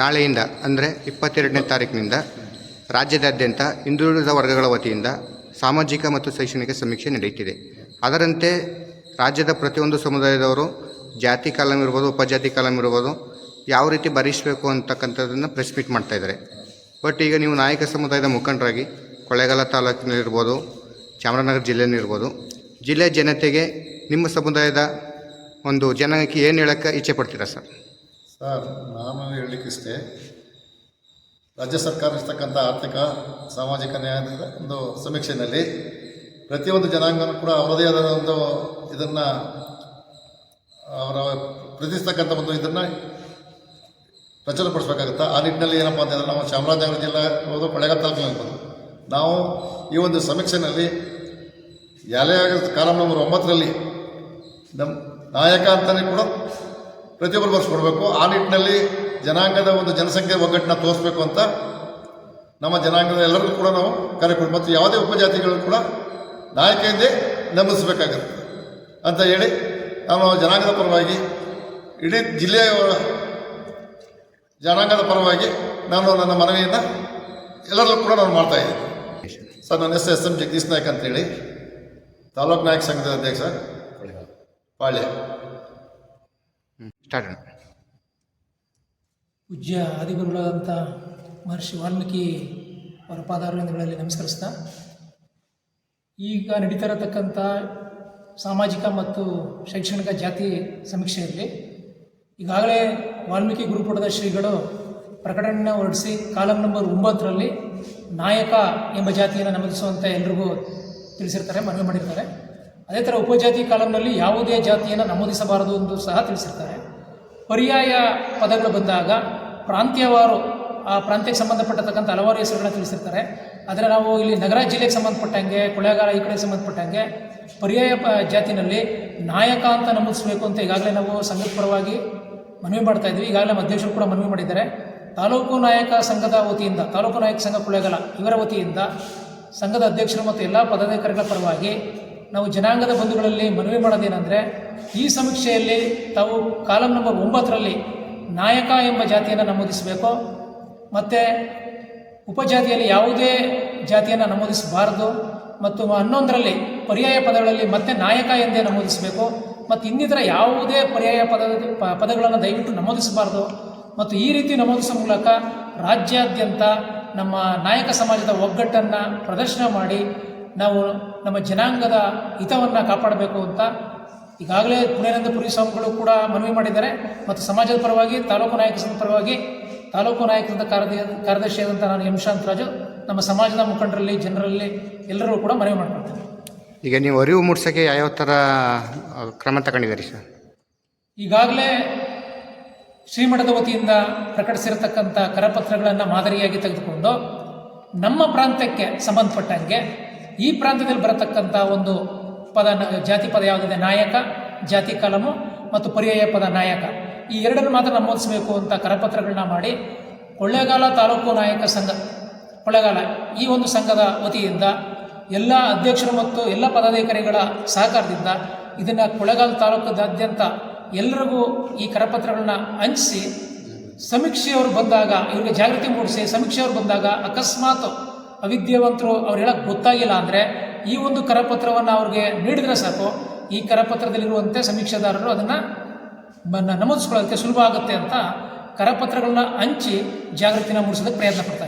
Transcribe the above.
ನಾಳೆಯಿಂದ, ಅಂದರೆ ಇಪ್ಪತ್ತೆರಡನೇ ತಾರೀಕಿನಿಂದ ರಾಜ್ಯದಾದ್ಯಂತ ಹಿಂದುಳಿದ ವರ್ಗಗಳ ವತಿಯಿಂದ ಸಾಮಾಜಿಕ ಮತ್ತು ಶೈಕ್ಷಣಿಕ ಸಮೀಕ್ಷೆ ನಡೆಯುತ್ತಿದೆ. ಅದರಂತೆ ರಾಜ್ಯದ ಪ್ರತಿಯೊಂದು ಸಮುದಾಯದವರು, ಜಾತಿ ಕಾಲಮ್ ಇರ್ಬೋದು, ಉಪಜಾತಿ ಕಾಲಮ್ ಇರ್ಬೋದು, ಯಾವ ರೀತಿ ಭರಿಸಬೇಕು ಅಂತಕ್ಕಂಥದ್ದನ್ನು ಪ್ರೆಸ್ ಮೀಟ್ ಮಾಡ್ತಾಯಿದ್ದಾರೆ ಬಟ್ ಈಗ ನೀವು ನಾಯಕ ಸಮುದಾಯದ ಮುಖಂಡರಾಗಿ ಕೊಳ್ಳೇಗಾಲ ತಾಲೂಕಿನಲ್ಲಿರ್ಬೋದು ಚಾಮರಾಜನಗರ ಜಿಲ್ಲೆಯಲ್ಲಿರ್ಬೋದು ಜಿಲ್ಲೆ ಜನತೆಗೆ ನಿಮ್ಮ ಸಮುದಾಯದ ಒಂದು ಜನಕ್ಕೆ ಏನು ಹೇಳೋಕ್ಕೆ ಇಚ್ಛೆ ಪಡ್ತೀರಾ ಸರ್? ಸರ್ ನಾನು ಹೇಳಲಿಕ್ಕಿಷ್ಟೇ ರಾಜ್ಯ ಸರ್ಕಾರ ಇರ್ತಕ್ಕಂಥ ಆರ್ಥಿಕ, ಸಾಮಾಜಿಕ ನ್ಯಾಯದ ಒಂದು ಸಮೀಕ್ಷೆಯಲ್ಲಿ ಪ್ರತಿಯೊಂದು ಜನಾಂಗನೂ ಕೂಡ ಅವರದೇ ಆದ ಒಂದು ಇದನ್ನು, ಅವರ ಪ್ರತಿಸ್ತಕ್ಕಂಥ ಒಂದು ಇದನ್ನು ಪ್ರಚುರಪಡಿಸ್ಬೇಕಾಗುತ್ತೆ. ಆ ನಿಟ್ಟಿನಲ್ಲಿ ಏನಪ್ಪ ಅಂತಂದರೆ ನಾವು ಚಾಮರಾಜನಗರ ಜಿಲ್ಲೆ ಹೋದು ಕೊಳ್ಳೇಗಾಲ ತಾಲೂಕಿನಲ್ಲಿ ನಾವು ಈ ಒಂದು ಸಮೀಕ್ಷೆಯಲ್ಲಿ ಯಾಲೇ ಕಾಲಂ ನಂಬರ್ ಒಂಬತ್ತರಲ್ಲಿ ನಮ್ಮ ನಾಯಕ ಅಂತಲೇ ಕೂಡ ಪ್ರತಿಯೊಬ್ಬರು ಬರ್ಸ್ಕೊಡ್ಬೇಕು. ಆ ನಿಟ್ಟಿನಲ್ಲಿ ಜನಾಂಗದ ಒಂದು ಜನಸಂಖ್ಯೆ ಒಗ್ಗಟ್ಟನ್ನ ತೋರಿಸ್ಬೇಕು ಅಂತ ನಮ್ಮ ಜನಾಂಗದ ಎಲ್ಲರಿಗೂ ಕೂಡ ನಾವು ಕಾರ್ಯಕ್ರಮ ಮತ್ತು ಯಾವುದೇ ಉಪಜಾತಿಗಳು ಕೂಡ ನಾಯಕಿಯಿಂದೇ ನಂಬಿಸಬೇಕಾಗತ್ತೆ ಅಂತ ಹೇಳಿ ನಾನು ಜನಾಂಗದ ಪರವಾಗಿ, ಇಡೀ ಜಿಲ್ಲೆಯ ಜನಾಂಗದ ಪರವಾಗಿ ನಾನು ನನ್ನ ಮನವಿಯನ್ನು ಎಲ್ಲರಲ್ಲೂ ಕೂಡ ನಾನು ಮಾಡ್ತಾ ಇದ್ದೀನಿ. ಸರ್, ನನ್ನ ಹೆಸರು ಎಸ್ ಎಂ ಜಗದೀಶ್ ನಾಯ್ಕ್ ಅಂತೇಳಿ ತಾಲೂಕು ನಾಯಕ ಸಂಘದ ಅಧ್ಯಕ್ಷ. ಪಾಳ್ಯ. ಸ್ಟಾರ್ಟ್ ಪೂಜ್ಯ ಆದಿಗುರುಗಳಾದಂಥ ಮಹರ್ಷಿ ವಾಲ್ಮೀಕಿ ಅವರ ಪಾದಾರವಿಂದಗಳಲ್ಲಿ ನಮಸ್ಕರಿಸ್ತಾ, ಈಗ ನಡೀತಾ ಇರತಕ್ಕಂಥ ಸಾಮಾಜಿಕ ಮತ್ತು ಶೈಕ್ಷಣಿಕ ಜಾತಿ ಸಮೀಕ್ಷೆಯಲ್ಲಿ ಈಗಾಗಲೇ ವಾಲ್ಮೀಕಿ ಗುರುಪುಟದ ಶ್ರೀಗಳು ಪ್ರಕಟಣೆ ಹೊರಡಿಸಿ ಕಾಲಂ ನಂಬರ್ ಒಂಬತ್ತರಲ್ಲಿ ನಾಯಕ ಎಂಬ ಜಾತಿಯನ್ನು ನಮೂದಿಸುವಂತೆ ಎಲ್ರಿಗೂ ತಿಳಿಸಿರ್ತಾರೆ, ಮನವಿ ಮಾಡಿರ್ತಾರೆ. ಅದೇ ಥರ ಉಪಜಾತಿ ಕಾಲಂನಲ್ಲಿ ಯಾವುದೇ ಜಾತಿಯನ್ನು ನಮೂದಿಸಬಾರದು ಎಂದು ಸಹ ತಿಳಿಸಿರ್ತಾರೆ. ಪರ್ಯಾಯ ಪದಗಳು ಬಂದಾಗ ಪ್ರಾಂತ್ಯವಾರು, ಆ ಪ್ರಾಂತ್ಯಕ್ಕೆ ಸಂಬಂಧಪಟ್ಟತಕ್ಕಂಥ ಹಲವಾರು ಹೆಸರುಗಳನ್ನ ತಿಳಿಸಿರ್ತಾರೆ. ಆದರೆ ನಾವು ಇಲ್ಲಿ ನಗರ ಜಿಲ್ಲೆಗೆ ಸಂಬಂಧಪಟ್ಟಂಗೆ ಕೊಳ್ಳೇಗಾಲ ಈ ಕಡೆಗೆ ಸಂಬಂಧಪಟ್ಟಂಗೆ ಪರ್ಯಾಯ ಪ ಜಾತಿನಲ್ಲಿ ನಾಯಕ ಅಂತ ನಮೂದಿಸಬೇಕು ಅಂತ ಈಗಾಗಲೇ ನಾವು ಸಂಘದ ಪರವಾಗಿ ಮನವಿ ಮಾಡ್ತಾ ಇದ್ವಿ. ಈಗಾಗಲೇ ಅಧ್ಯಕ್ಷರು ಕೂಡ ಮನವಿ ಮಾಡಿದ್ದಾರೆ. ತಾಲೂಕು ನಾಯಕ ಸಂಘದ ವತಿಯಿಂದ, ತಾಲೂಕು ನಾಯಕ ಸಂಘ ಕೊಳ್ಳೇಗಾಲ ಇವರ ವತಿಯಿಂದ ಸಂಘದ ಅಧ್ಯಕ್ಷರು ಮತ್ತು ಎಲ್ಲ ಪದಾಧಿಕಾರಿಗಳ ಪರವಾಗಿ ನಾವು ಜನಾಂಗದ ಬಂಧುಗಳಲ್ಲಿ ಮನವಿ ಮಾಡೋದೇನೆಂದರೆ, ಈ ಸಮೀಕ್ಷೆಯಲ್ಲಿ ತಾವು ಕಾಲಂ ನಂಬರ್ ಒಂಬತ್ತರಲ್ಲಿ ನಾಯಕ ಎಂಬ ಜಾತಿಯನ್ನು ನಮೂದಿಸಬೇಕು, ಮತ್ತು ಉಪಜಾತಿಯಲ್ಲಿ ಯಾವುದೇ ಜಾತಿಯನ್ನು ನಮೂದಿಸಬಾರದು, ಮತ್ತು ಹನ್ನೊಂದರಲ್ಲಿ ಪರ್ಯಾಯ ಪದಗಳಲ್ಲಿ ಮತ್ತೆ ನಾಯಕ ಎಂದೇ ನಮೂದಿಸಬೇಕು, ಮತ್ತು ಇನ್ನಿತರ ಯಾವುದೇ ಪರ್ಯಾಯ ಪದ ಪದಗಳನ್ನು ದಯವಿಟ್ಟು ನಮೂದಿಸಬಾರದು, ಮತ್ತು ಈ ರೀತಿ ನಮೂದಿಸುವ ಮೂಲಕ ರಾಜ್ಯಾದ್ಯಂತ ನಮ್ಮ ನಾಯಕ ಸಮಾಜದ ಒಗ್ಗಟ್ಟನ್ನು ಪ್ರದರ್ಶನ ಮಾಡಿ ನಾವು ನಮ್ಮ ಜನಾಂಗದ ಹಿತವನ್ನು ಕಾಪಾಡಬೇಕು ಅಂತ ಈಗಾಗಲೇ ಪುಣೇನಂದಪುರಿ ಸ್ವಾಮಿಗಳು ಕೂಡ ಮನವಿ ಮಾಡಿದ್ದಾರೆ. ಮತ್ತು ಸಮಾಜದ ಪರವಾಗಿ ತಾಲೂಕು ನಾಯಕ ಸಂಘದ ಪರವಾಗಿ ತಾಲೂಕು ನಾಯಕರ ಕಾರ್ಯ ಕಾರ್ಯದರ್ಶಿಯಾದಂಥ ನಾನು ಎಂ ಶಾಂತರಾಜು ನಮ್ಮ ಸಮಾಜದ ಮುಖಂಡರಲ್ಲಿ ಜನರಲ್ಲಿ ಎಲ್ಲರೂ ಕೂಡ ಮನವಿ ಮಾಡ್ಕೊಳ್ತೇನೆ. ಈಗ ನೀವು ಅರಿವು ಮೂಡಿಸೋಕ್ಕೆ ಯಾವ ಥರ ಕ್ರಮ ತಗೊಂಡಿದ್ದೀರಿ ಸರ್? ಈಗಾಗಲೇ ಶ್ರೀಮಠದ ವತಿಯಿಂದ ಪ್ರಕಟಿಸಿರತಕ್ಕಂಥ ಕರಪತ್ರಗಳನ್ನು ಮಾದರಿಯಾಗಿ ತೆಗೆದುಕೊಂಡು ನಮ್ಮ ಪ್ರಾಂತ್ಯಕ್ಕೆ ಸಂಬಂಧಪಟ್ಟಂಗೆ ಈ ಪ್ರಾಂತ್ಯದಲ್ಲಿ ಬರತಕ್ಕಂಥ ಒಂದು ಪದ ಜಾತಿ ಪದ ಯಾವುದಿದೆ? ನಾಯಕ, ಜಾತಿ ಕಲಮು ಮತ್ತು ಪರ್ಯಾಯ ಪದ ನಾಯಕ. ಈ ಎರಡನ್ನು ಮಾತ್ರ ನಮೂದಿಸಬೇಕು ಅಂತ ಕರಪತ್ರಗಳನ್ನ ಮಾಡಿ ಕೊಳ್ಳೇಗಾಲ ತಾಲೂಕು ನಾಯಕ ಸಂಘ, ಕೊಳ್ಳೇಗಾಲ ಈ ಒಂದು ಸಂಘದ ವತಿಯಿಂದ ಎಲ್ಲ ಅಧ್ಯಕ್ಷರು ಮತ್ತು ಎಲ್ಲ ಪದಾಧಿಕಾರಿಗಳ ಸಹಕಾರದಿಂದ ಇದನ್ನು ಕೊಳ್ಳೇಗಾಲ ತಾಲೂಕದಾದ್ಯಂತ ಎಲ್ಲರಿಗೂ ಈ ಕರಪತ್ರಗಳನ್ನ ಹಂಚಿಸಿ ಸಮೀಕ್ಷೆಯವರು ಬಂದಾಗ, ಇವರಿಗೆ ಜಾಗೃತಿ ಮೂಡಿಸಿ ಸಮೀಕ್ಷೆಯವರು ಬಂದಾಗ ಅಕಸ್ಮಾತ್ ಅವಿದ್ಯಾವಂತರು ಅವ್ರು ಹೇಳಕ್ಕೆ ಗೊತ್ತಾಗಿಲ್ಲ ಅಂದರೆ ಈ ಒಂದು ಕರಪತ್ರವನ್ನು ಅವ್ರಿಗೆ ನೀಡಿದರೆ ಸಾಕು. ಈ ಕರಪತ್ರದಲ್ಲಿರುವಂತೆ ಸಮೀಕ್ಷೆದಾರರು ಅದನ್ನು ನಮೂದಿಸ್ಕೊಳ್ಳೋದಕ್ಕೆ ಸುಲಭ ಆಗುತ್ತೆ ಅಂತ ಕರಪತ್ರಗಳನ್ನ ಹಂಚಿ ಜಾಗೃತಿನ ಮೂಡಿಸೋದಕ್ಕೆ ಪ್ರಯತ್ನ ಪಡ್ತಾರೆ